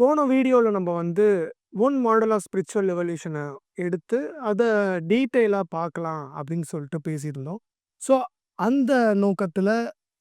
போன வீடியோவில் நம்ம வந்து ஒன் மாடல் ஆஃப் ஸ்பிரிச்சுவல் எவல்யூஷனை எடுத்து, அதை டீட்டெயிலாக பார்க்கலாம் அப்படின்னு சொல்லிட்டு பேசியிருந்தோம். ஸோ, அந்த நோக்கத்தில்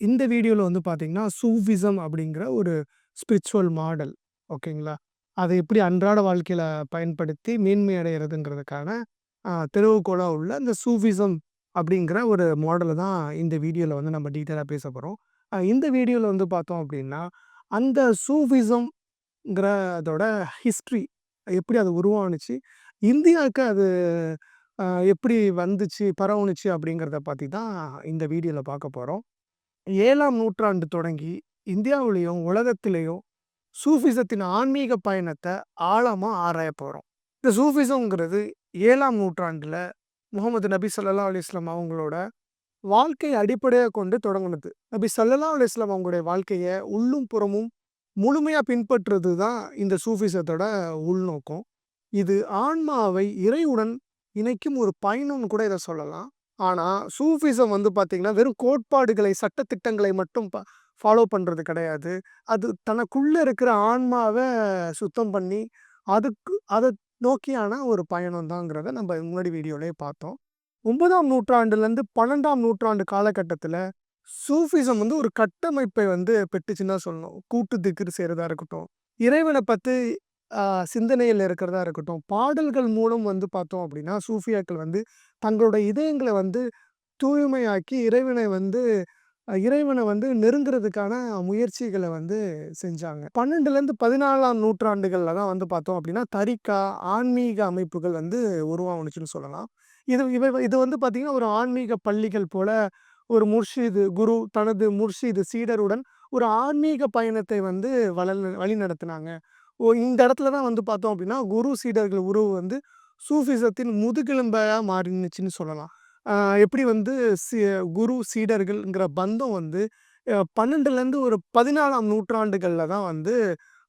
இந்த வீடியோவில் வந்து பார்த்தீங்கன்னா, சூஃபிசம் அப்படிங்கிற ஒரு ஸ்பிரிச்சுவல் மாடல் ஓகேங்களா? அதை எப்படி அன்றாட வாழ்க்கையில் பயன்படுத்தி மேன்மை அடைகிறதுங்கிறதுக்கான தெருவுகோலாக உள்ள இந்த சூஃபிசம் அப்படிங்கிற ஒரு மாடலை தான் இந்த வீடியோவில் வந்து நம்ம டீட்டெயிலாக பேச போகிறோம் இந்த வீடியோவில் வந்து பார்த்தோம் அப்படின்னா, அந்த ங்கிற அதோட ஹிஸ்ட்ரி எப்படி அது உருவானுச்சு? இந்தியாவுக்கு அது எப்படி வந்துச்சு, பரவுனுச்சு அப்படிங்கிறத பத்தி தான் இந்த வீடியோல பார்க்க போறோம். ஏழாம் நூற்றாண்டு தொடங்கி இந்தியாவிலயும், உலகத்திலயும் சூஃபிசத்தின் ஆன்மீக பயணத்த ஆழமா ஆராயப் போறோம். இந்த சூஃபிசம்ங்கிறது 7ஆம் நூற்றாண்டுல முகமது நபி சல்லா அலிஸ்லாம் அவங்களோட வாழ்க்கைய அடிப்படையா கொண்டு தொடங்குனது. நபி சல்லா அலிஸ்லாம் அவங்களுடைய வாழ்க்கைய உள்ளும், புறமும் முழுமையா பின்பற்றுறது தான் இந்த சூஃபிசத்தோட உள்நோக்கம். இது ஆன்மாவை இறையுடன் இணைக்கும் ஒரு பயணம்னு கூட இத சொல்லலாம். ஆனா, சூஃபிசம் வந்து பார்த்தீங்கன்னா, வெறும் கோட்பாடுகளை, சட்ட திட்டங்களை மட்டும் ப ஃபாலோ பண்றது கிடையாது. அது தனக்குள்ள இருக்கிற ஆன்மாவை சுத்தம் பண்ணி, அதுக்கு அத நோக்கியான ஒரு பயணம் தாங்கிறத நம்ம முன்னாடி வீடியோலயே பார்த்தோம். ஒன்பதாம் நூற்றாண்டுலேருந்து 12ஆம் நூற்றாண்டு காலகட்டத்தில் சூஃபிசம் வந்து ஒரு கட்டமைப்பை வந்து பெட்டுச்சுன்னா சொல்லணும். கூட்டு திக்கு செய்கிறதா இருக்கட்டும், இறைவனை பற்றி சிந்தனையில் இருக்கிறதா இருக்கட்டும், பாடல்கள் மூலம் வந்து பார்த்தோம் அப்படின்னா, சூஃபியாக்கள் வந்து தங்களோட இதயங்களை வந்து தூய்மையாக்கி, இறைவனை வந்து இறைவனை வந்து நெருங்குறதுக்கான முயற்சிகளை வந்து செஞ்சாங்க. பன்னெண்டுலேருந்து பதினாலாம் நூற்றாண்டுகளில் தான் வந்து பார்த்தோம் அப்படின்னா, தரிக்கா ஆன்மீக அமைப்புகள் வந்து உருவாகணுச்சுன்னு சொல்லலாம். இது இவை இது வந்து பார்த்திங்கன்னா ஒரு ஆன்மீக பள்ளிகள் போல ஒரு முர்ஷிது, குரு தனது முர்ஷிது, சீடருடன் ஒரு ஆன்மீக பயணத்தை வந்து வள வழிநடத்துனாங்க. ஓ இந்த இடத்துல தான் வந்து பார்த்தோம் அப்படின்னா, குரு சீடர்கள் உறவு வந்து சூஃபிசத்தின் முதுகெலும்பாக மாறினுச்சுன்னு சொல்லலாம். எப்படி வந்து சி குரு சீடர்கள்ங்கிற பந்தம் வந்து பன்னெண்டுலேருந்து ஒரு பதினாலாம் நூற்றாண்டுகளில் தான் வந்து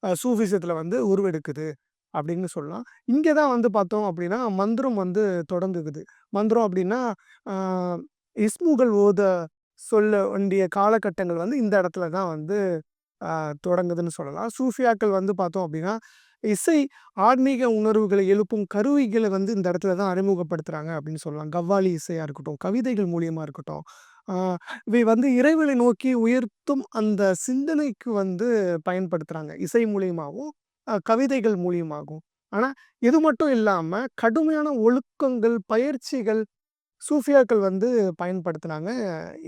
சூஃபிசத்தில் வந்து உருவெடுக்குது அப்படின்னு சொல்லலாம். இங்கே தான் வந்து பார்த்தோம் அப்படின்னா, மந்திரம் வந்து தொடங்குது. மந்திரம் அப்படின்னா, இஸ்முகள் ஓத சொல்ல வேண்டிய காலகட்டங்கள் வந்து இந்த இடத்துல தான் வந்து தொடங்குதுன்னு சொல்லலாம். சூஃபியாக்கள் வந்து பார்த்தோம் அப்படின்னா, இசை ஆன்மீக உணர்வுகளை எழுப்பும் கருவிகளை வந்து இந்த இடத்துல தான் அறிமுகப்படுத்துகிறாங்க அப்படின்னு சொல்லலாம். கவ்வாலி இசையாக இருக்கட்டும், கவிதைகள் மூலியமாக இருக்கட்டும், இவை வந்து இறைவனை நோக்கி உயர்த்தும் அந்த சிந்தனைக்கு வந்து பயன்படுத்துகிறாங்க இசை மூலியமாகவும் கவிதைகள் மூலியமாகவும். ஆனால் இது மட்டும் இல்லாமல் கடுமையான ஒழுக்கங்கள், பயிற்சிகள் சூஃபியாக்கள் வந்து பயன்படுத்துனாங்க.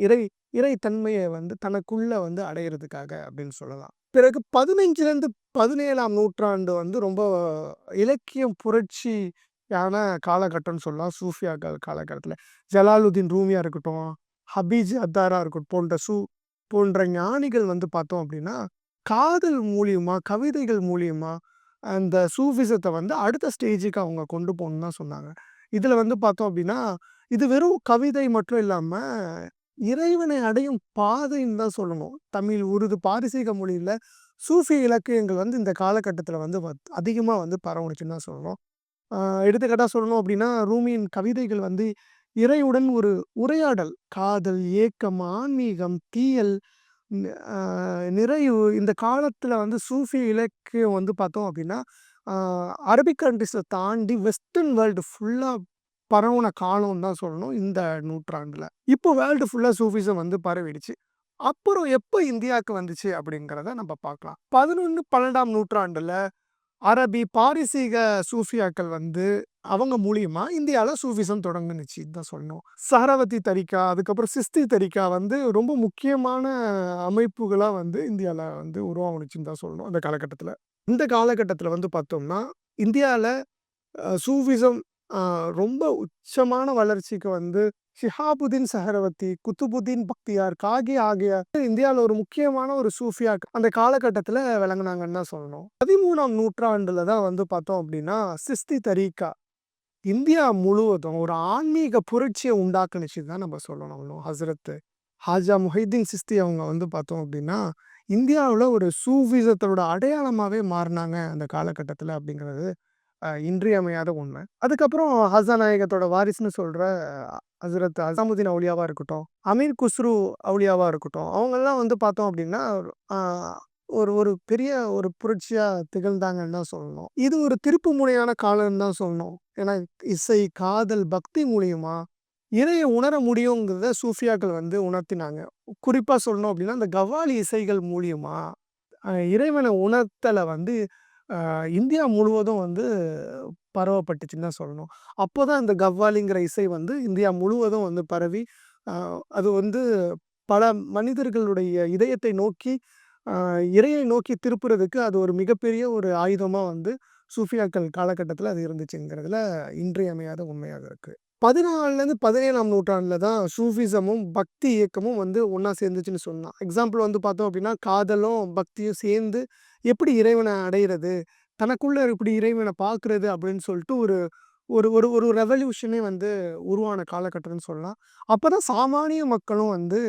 இறை இறைத்தன்மையை வந்து தனக்குள்ளே வந்து அடையிறதுக்காக அப்படின்னு சொல்லலாம். பிறகு 15லேருந்து 17ஆம் நூற்றாண்டு வந்து ரொம்ப இலக்கியம் புரட்சியான காலகட்டம்னு சொல்லலாம். சூஃபியாக்கள் காலகட்டத்தில் ஜலாலுதீன் ரூமியா இருக்கட்டும், ஹபீஜ் அத்தாரா இருக்கட்டும் போன்ற சூ போன்ற ஞானிகள் வந்து பார்த்தோம் அப்படின்னா, காதல் மூலியமாக கவிதைகள் மூலியமாக அந்த சூஃபிசத்தை வந்து அடுத்த ஸ்டேஜுக்கு அவங்க கொண்டு போகணுன்னு தான் சொன்னாங்க. இதில் வந்து பார்த்தோம் அப்படின்னா, இது வெறும் கவிதை மட்டும் இல்லாமல் இறைவனை அடையும் பாதைன்னு தான் சொல்லணும். தமிழ், உருது, பாரசீக மொழியில் சூஃபி இலக்கியங்கள் வந்து இந்த காலகட்டத்தில் வந்து அதிகமாக வந்து பரவணுச்சுன்னு தான் சொல்லணும். எடுத்துக்காட்டாக சொல்லணும் அப்படின்னா, ரூமியின் கவிதைகள் வந்து இறையுடன் ஒரு உரையாடல், காதல், ஏக்கம், ஆன்மீகம், தீயல், நிறைவு இந்த காலத்தில் வந்து சூஃபி இலக்கியம் வந்து பார்த்தோம் அப்படின்னா, அரபிக் கண்ட்ரிஸை தாண்டி வெஸ்டர்ன் வேர்ல்டு ஃபுல்லாக பரவுன காலம்னு தான் சொல்லணும் இந்த நூற்றாண்டுல. இப்போ வேர்ல்டு ஃபுல்லா சூஃபிசம் வந்து பரவிடுச்சு. அப்புறம் எப்போ இந்தியாவுக்கு வந்துச்சு அப்படிங்கிறத நம்ம பார்க்கலாம். 11, 12ஆம் நூற்றாண்டுல அரபி, பாரிசீக சூஃபியாக்கள் வந்து அவங்க மூலியமா இந்தியாவில் சூஃபிசம் தொடங்குனுச்சு தான் சொல்லணும். சரவதி தரிக்கா அதுக்கப்புறம் சிஸ்தி தரிக்கா வந்து ரொம்ப முக்கியமான அமைப்புகளாக வந்து இந்தியாவில் வந்து உருவாகணுச்சுன்னு தான் சொல்லணும் அந்த காலகட்டத்தில் இந்த காலகட்டத்தில் வந்து பார்த்தோம்னா, இந்தியாவில் சூஃபிசம் ரொம்ப உச்சமான வளர்ச்சிக்கு வந்து ஷிஹாபுதீன் சஹரவர்த்தி, குத்துபுதீன் பக்தியார், காகி ஆகிய இந்தியாவில் ஒரு முக்கியமான ஒரு சூஃபியா அந்த காலகட்டத்தில் விளங்குனாங்கன்னு தான் சொல்லணும். பதிமூணாம் நூற்றாண்டில் தான் வந்து பார்த்தோம் அப்படின்னா, சிஸ்தி தரீகா இந்தியா முழுவதும் ஒரு ஆன்மீக புரட்சியை உண்டாக்குனுச்சு தான் நம்ம சொல்லணும் இன்னும். ஹஸ்ரத் ஹாஜா முஹைதீன் சிஸ்தி அவங்க வந்து பார்த்தோம் அப்படின்னா, இந்தியாவில் ஒரு சூஃபிசத்தோட அடையாளமாகவே மாறினாங்க அந்த காலகட்டத்தில் அப்படிங்கிறது இன்றியமையாத உண்மை. அதுக்கப்புறம் ஹசன் நாயகத்தோட வாரிசுன்னு சொல்ற ஹசரத் அசாமுதீன் அவுலியாவா இருக்கட்டும், அமீர் குஸ்ரு அவுலியாவாக இருக்கட்டும், அவங்கெல்லாம் வந்து பார்த்தோம் அப்படின்னா, ஒரு ஒரு பெரிய ஒரு புரட்சியா திகழ்ந்தாங்கன்னு தான் சொல்லணும். இது ஒரு திருப்பு முனையான காலம்னு தான் சொல்லணும். ஏன்னா இசை, காதல், பக்தி மூலியமா இறைய உணர முடியுங்கிறத சூஃபியாக்கள் வந்து உணர்த்தினாங்க. குறிப்பா சொல்லணும் அப்படின்னா அந்த கவாலி இசைகள் மூலியமா இறைவனை உணர்த்தலை உணர்த்தல வந்து அ இந்தியா முழுவதும் வந்து பரவப்பட்டுச்சுன்னு தான் சொல்லணும். அப்போ தான் இந்த கவ்வாலிங்கிற இசை வந்து இந்தியா முழுவதும் வந்து பரவி, அ அது வந்து பல மனிதர்களுடைய இதயத்தை நோக்கி அ இறையை நோக்கி திருப்புறதுக்கு அது ஒரு மிகப்பெரிய ஒரு ஆயுதமா வந்து சூஃபியாக்கள் காலகட்டத்தில அது இருந்துச்சுங்கிறதுல இன்றியமையாத உண்மையாக இருக்கு. பதினாலுலேருந்து பதினேழாம் நூற்றாண்டில் தான் சூஃபிசமும், பக்தி இயக்கமும் வந்து ஒன்றா சேர்ந்துச்சுன்னு சொன்னான் எக்ஸாம்பிள் வந்து பார்த்தோம் அப்படின்னா காதலும், பக்தியும் சேர்ந்து எப்படி இறைவனை அடையிறது? தனக்குள்ளே இப்படி இறைவனை பார்க்குறது? அப்படின்னு சொல்லிட்டு ஒரு ஒரு ஒரு ஒரு ரெவல்யூஷனே வந்து உருவான காலகட்டம்னு சொல்லலாம். அப்போ தான் சாமானிய மக்களும் வந்து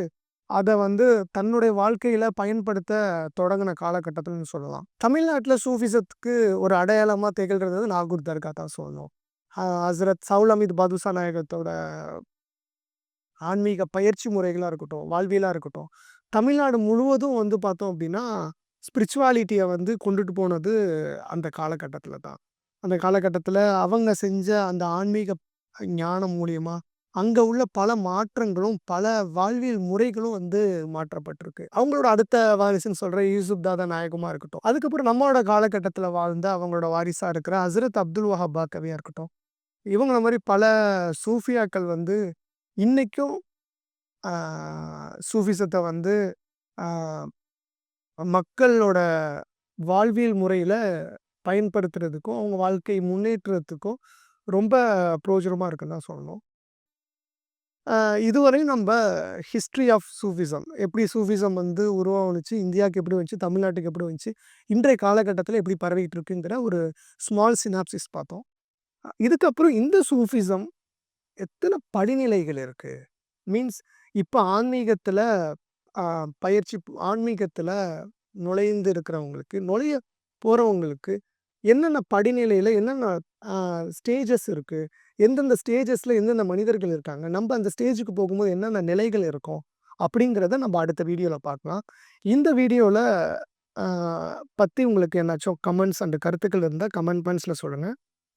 அதை வந்து தன்னுடைய வாழ்க்கையில் பயன்படுத்த தொடங்கின காலகட்டத்தில்னு சொல்லலாம். தமிழ்நாட்டில் சூஃபிசத்துக்கு ஒரு அடையாளமாக திகழ்கிறது நாகூர் தர்கா தான் சொல்லணும். ஹசரத் சவுல் அமித் பாதுஷா நாயகத்தோட ஆன்மீக பயிற்சி முறைகளாக இருக்கட்டும், வாழ்வியலாக இருக்கட்டும், தமிழ்நாடு முழுவதும் வந்து பார்த்தோம் அப்படின்னா ஸ்பிரிச்சுவாலிட்டியை வந்து கொண்டுட்டு போனது அந்த காலகட்டத்தில் தான். அந்த காலகட்டத்தில் அவங்க செஞ்ச அந்த ஆன்மீக ஞானம் மூலியமாக அங்கே உள்ள பல மாற்றங்களும், பல வாழ்வியல் முறைகளும் வந்து மாற்றப்பட்டிருக்கு. அவங்களோட அடுத்த வாரிசுன்னு சொல்கிற யூசுப் தாதா நாயகமாக இருக்கட்டும். அதுக்கப்புறம் நம்மளோட காலகட்டத்தில் வாழ்ந்த அவங்களோட வாரிசாக இருக்கிற ஹசரத் அப்துல் வஹாப் பாக்கவியா இருக்கட்டும். இவங்கள மாதிரி பல சூஃபியாக்கள் வந்து இன்றைக்கும் சூஃபிசத்தை வந்து மக்களோட வாழ்வியல் முறையில் பயன்படுத்துறதுக்கும், அவங்க வாழ்க்கை முன்னேற்றத்துக்கும் ரொம்ப பிரயோஜனமா இருக்குன்னு தான் சொல்லணும். இதுவரையும் நம்ம ஹிஸ்ட்ரி ஆஃப் சூஃபிசம் எப்படி சூஃபிசம் வந்து உருவானுச்சு, இந்தியாவுக்கு எப்படி வந்துச்சு, தமிழ்நாட்டுக்கு எப்படி வந்துச்சு, இன்றைய காலகட்டத்தில் எப்படி பரவிட்டு இருக்குங்கிற ஒரு ஸ்மால் சினாப்சிஸ் பார்த்தோம். இதுக்கப்புறம் இந்த சூஃபிசம் எத்தனை படிநிலைகள் இருக்குது மீன்ஸ் இப்போ ஆன்மீகத்தில் பயிற்சி ஆன்மீகத்தில் நுழைந்து இருக்கிறவங்களுக்கு, நுழைய போகிறவங்களுக்கு என்னென்ன படிநிலையில் என்னென்ன ஸ்டேஜஸ் இருக்குது எந்தெந்த ஸ்டேஜஸில் எந்தெந்த மனிதர்கள் இருக்காங்க? நம்ம அந்த ஸ்டேஜுக்கு போகும்போது என்னென்ன நிலைகள் இருக்கும்? அப்படிங்கிறத நம்ம அடுத்த வீடியோவில் பார்க்கலாம். இந்த வீடியோவில் பற்றி உங்களுக்கு என்னாச்சும் கமெண்ட்ஸ் அண்ட் கருத்துக்கள் இருந்தால் கமெண்ட் பாயிண்ட்ஸ்ல சொல்லுங்கள்